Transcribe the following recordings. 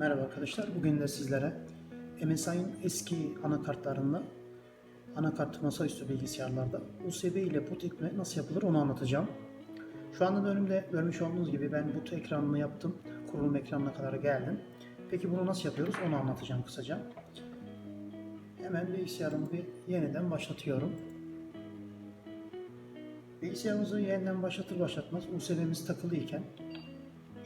Merhaba arkadaşlar. Bugün de sizlere MSI'nin eski anakartlarında anakart masaüstü bilgisayarlarda USB ile boot ekme nasıl yapılır onu anlatacağım. Şu anda da önümde görmüş olduğunuz gibi ben boot ekranını yaptım. Kurulum ekranına kadar geldim. Peki bunu nasıl yapıyoruz onu anlatacağım kısaca. Hemen bilgisayarımı bir yeniden başlatıyorum. Bilgisayarımızı yeniden başlatır başlatmaz USB'miz takılıyken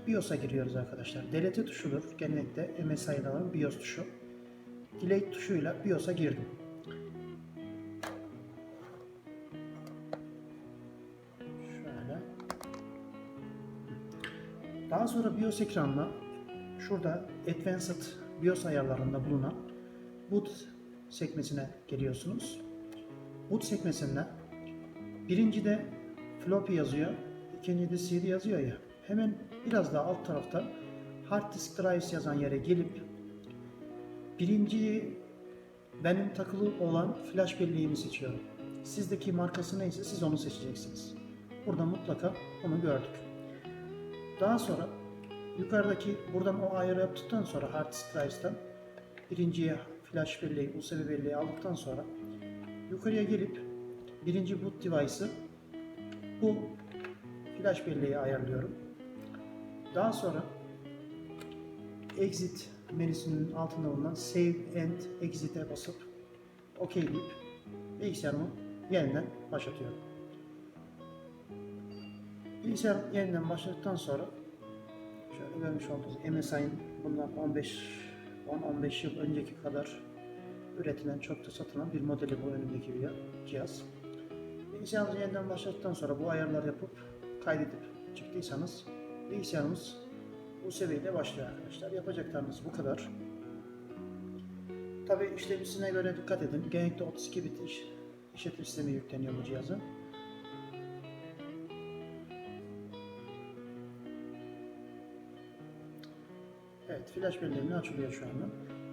BIOS'a giriyoruz arkadaşlar. Delete tuşudur. Genellikle MSI'ların BIOS tuşu. Delete tuşuyla BIOS'a girdim. Şöyle. Daha sonra BIOS ekranına şurada Advanced BIOS ayarlarında bulunan boot sekmesine geliyorsunuz. Boot sekmesinde birincide floppy yazıyor, ikincide CD yazıyor ya. Hemen biraz daha alt tarafta hard disk drives yazan yere gelip birinci benim takılı olan flash belleğimi seçiyorum. Sizdeki markası neyse siz onu seçeceksiniz. Burada mutlaka onu gördük. Daha sonra yukarıdaki buradan o ayarı yaptıktan sonra hard disk drives'tan birinciye flash belleği, USB belleği aldıktan sonra yukarıya gelip birinci boot device'ı bu flash belleği ayarlıyorum. Daha sonra exit menüsünün altında bulunan save and exit'e basıp OK deyip bilgisayarımı yeniden başlatıyorum. Bilgisayar yeniden başladıktan sonra şöyle görmüş olduğunuz MSI'nin bundan 15 10-15 yıl önceki kadar üretilen çok da satılan bir modeli bu önümdeki bir cihaz. Bilgisayarınızı yeniden başlattıktan sonra bu ayarlar yapıp kaydedip çıktıysanız bilgisayarımız bu seviyeyle başlıyor arkadaşlar. Yapacaklarımız bu kadar. Tabi işlemcisine göre dikkat edin. Genellikle 32 bit iş, işletim sistemi yükleniyor bu cihaza. Evet, flash belleğimle açılıyor şu anda.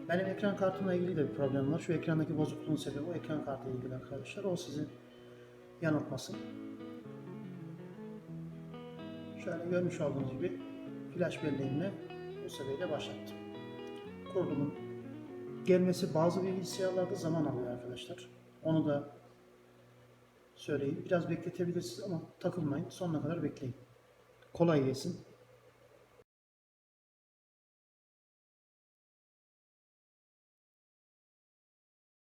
Benim ekran kartımla ilgili de bir problem var. Şu ekrandaki bozukluğun sebebi o ekran kartı ilgili arkadaşlar. O sizi yanıltmasın. Şöyle görmüş olduğunuz gibi flash belleğimle bu seviyeyle başlattım. Kurulumun gelmesi bazı bilgisayarlarda zaman alıyor arkadaşlar. Onu da söyleyeyim. Biraz bekletebilirsiniz ama takılmayın. Sonuna kadar bekleyin. Kolay gelsin.